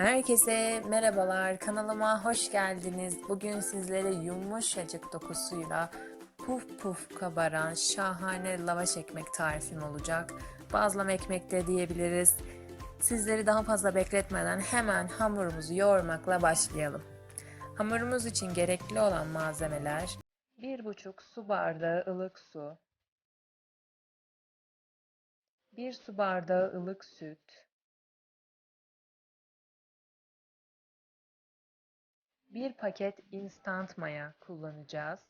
Herkese merhabalar. Kanalıma hoş geldiniz. Bugün sizlere yumuşacık dokusuyla puf puf kabaran şahane lavaş ekmek tarifim olacak. Bazlama ekmek de diyebiliriz. Sizleri daha fazla bekletmeden hemen hamurumuzu yoğurmakla başlayalım. Hamurumuz için gerekli olan malzemeler 1,5 su bardağı ılık su, 1 su bardağı ılık süt, 1 paket instant maya kullanacağız.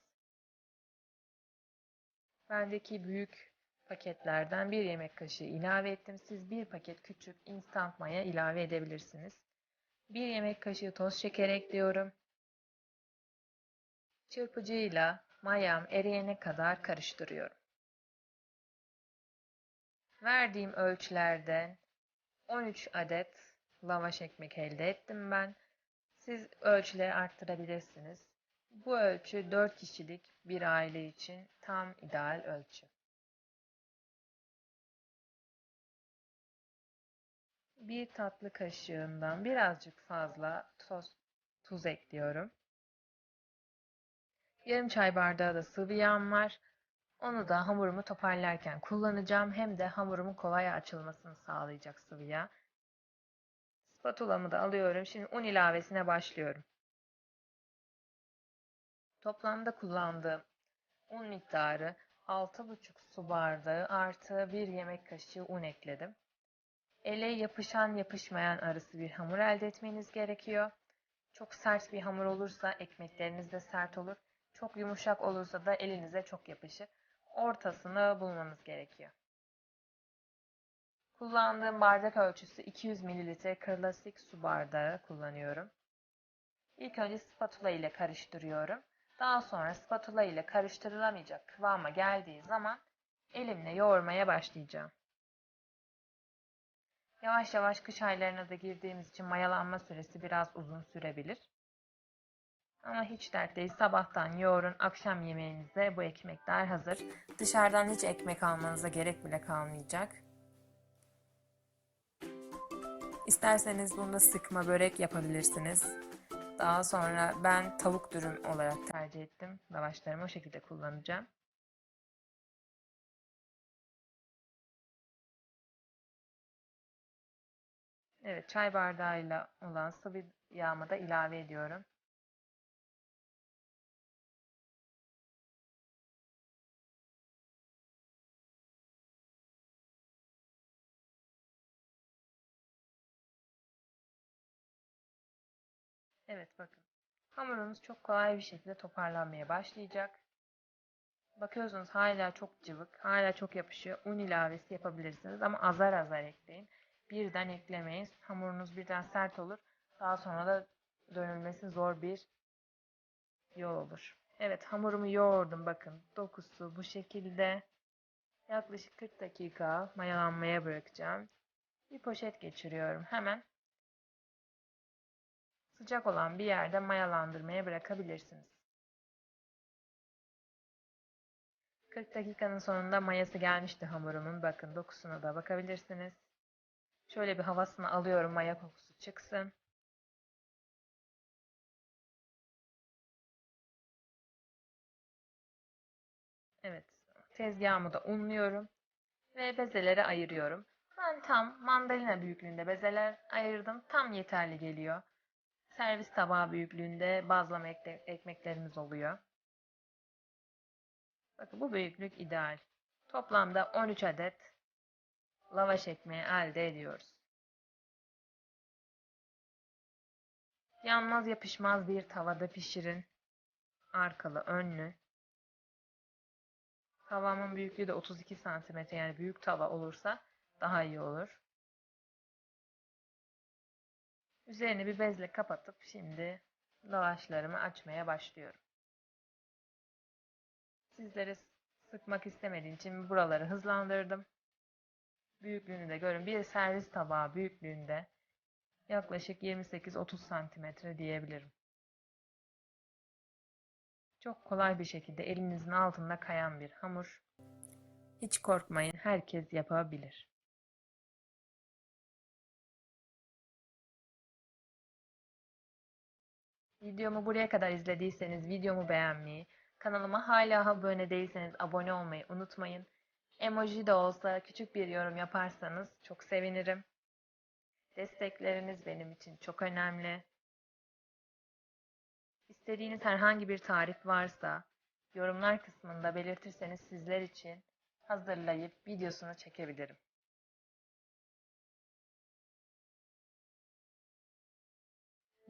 Bendeki büyük paketlerden 1 yemek kaşığı ilave ettim. Siz 1 paket küçük instant maya ilave edebilirsiniz. 1 yemek kaşığı toz şeker ekliyorum. Çırpıcıyla mayam eriyene kadar karıştırıyorum. Verdiğim ölçülerden 13 adet lavaş ekmek elde ettim ben. Siz ölçüleri arttırabilirsiniz. Bu ölçü 4 kişilik bir aile için tam ideal ölçü. Bir tatlı kaşığından birazcık fazla toz, tuz ekliyorum. Yarım çay bardağı da sıvı yağım var. Onu da hamurumu toparlarken kullanacağım. Hem de hamurumun kolay açılmasını sağlayacak sıvı yağ. Spatulamı da alıyorum. Şimdi un ilavesine başlıyorum. Toplamda kullandığım un miktarı 6,5 su bardağı artı 1 yemek kaşığı un ekledim. Ele yapışan yapışmayan arası bir hamur elde etmeniz gerekiyor. Çok sert bir hamur olursa ekmekleriniz de sert olur. Çok yumuşak olursa da elinize çok yapışır. Ortasını bulmanız gerekiyor. Kullandığım bardak ölçüsü 200 ml klasik su bardağı kullanıyorum. İlk önce spatula ile karıştırıyorum. Daha sonra spatula ile karıştırılamayacak kıvama geldiği zaman elimle yoğurmaya başlayacağım. Yavaş yavaş kış aylarına da girdiğimiz için mayalanma süresi biraz uzun sürebilir. Ama hiç dert değil. Sabahtan yoğurun, akşam yemeğinize bu ekmekler hazır. Dışarıdan hiç ekmek almanıza gerek bile kalmayacak. İsterseniz bunda sıkma börek yapabilirsiniz. Daha sonra ben tavuk dürüm olarak tercih ettim. Lavaşlarımı o şekilde kullanacağım. Evet, çay bardağıyla olan sıvı yağımı da ilave ediyorum. Evet bakın. Hamurumuz çok kolay bir şekilde toparlanmaya başlayacak. Bakıyorsunuz hala çok cıvık, hala çok yapışıyor. Un ilavesi yapabilirsiniz ama azar azar ekleyin. Birden eklemeyin. Hamurunuz birden sert olur. Daha sonra da dönülmesi zor bir yol olur. Evet hamurumu yoğurdum bakın. Dokusu bu şekilde. Yaklaşık 40 dakika mayalanmaya bırakacağım. Bir poşet geçiriyorum hemen. Sıcak olan bir yerde mayalandırmaya bırakabilirsiniz. 40 dakikanın sonunda mayası gelmişti hamurumun. Bakın dokusuna da bakabilirsiniz. Şöyle bir havasını alıyorum maya kokusu çıksın. Evet, tezgahımı da unluyorum ve bezelere ayırıyorum. Ben tam mandalina büyüklüğünde bezeler ayırdım. Tam yeterli geliyor. Servis tabağı büyüklüğünde bazlama ekmeklerimiz oluyor. Bakın bu büyüklük ideal. Toplamda 13 adet lavaş ekmeği elde ediyoruz. Yanmaz yapışmaz bir tavada pişirin. Arkalı önlü. Tavamın büyüklüğü de 32 cm yani büyük tava olursa daha iyi olur. Üzerini bir bezle kapatıp şimdi lavaşlarımı açmaya başlıyorum. Sizlere sıkmak istemediğim için buraları hızlandırdım. Büyüklüğünü de görün. Bir servis tabağı büyüklüğünde yaklaşık 28-30 santimetre diyebilirim. Çok kolay bir şekilde elinizin altında kayan bir hamur. Hiç korkmayın, herkes yapabilir. Videomu buraya kadar izlediyseniz videomu beğenmeyi, kanalıma hala abone değilseniz abone olmayı unutmayın. Emoji de olsa küçük bir yorum yaparsanız çok sevinirim. Destekleriniz benim için çok önemli. İstediğiniz herhangi bir tarif varsa yorumlar kısmında belirtirseniz sizler için hazırlayıp videosunu çekebilirim.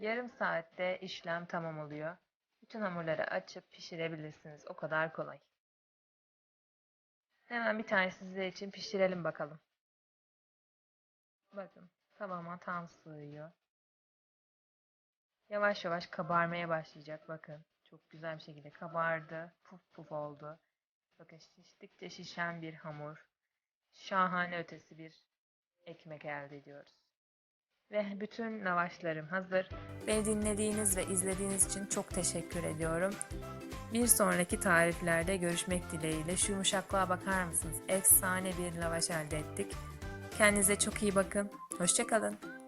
Yarım saatte işlem tamam oluyor. Bütün hamurları açıp pişirebilirsiniz. O kadar kolay. Hemen bir tane sizler için pişirelim bakalım. Bakın tavama tam sığıyor. Yavaş yavaş kabarmaya başlayacak bakın. Çok güzel bir şekilde kabardı. Puf puf oldu. Bakın şiştikçe şişen bir hamur. Şahane ötesi bir ekmek elde ediyoruz. Ve bütün lavaşlarım hazır. Beni dinlediğiniz ve izlediğiniz için çok teşekkür ediyorum. Bir sonraki tariflerde görüşmek dileğiyle. Şu yumuşaklığa bakar mısınız? Efsane bir lavaş elde ettik. Kendinize çok iyi bakın. Hoşçakalın.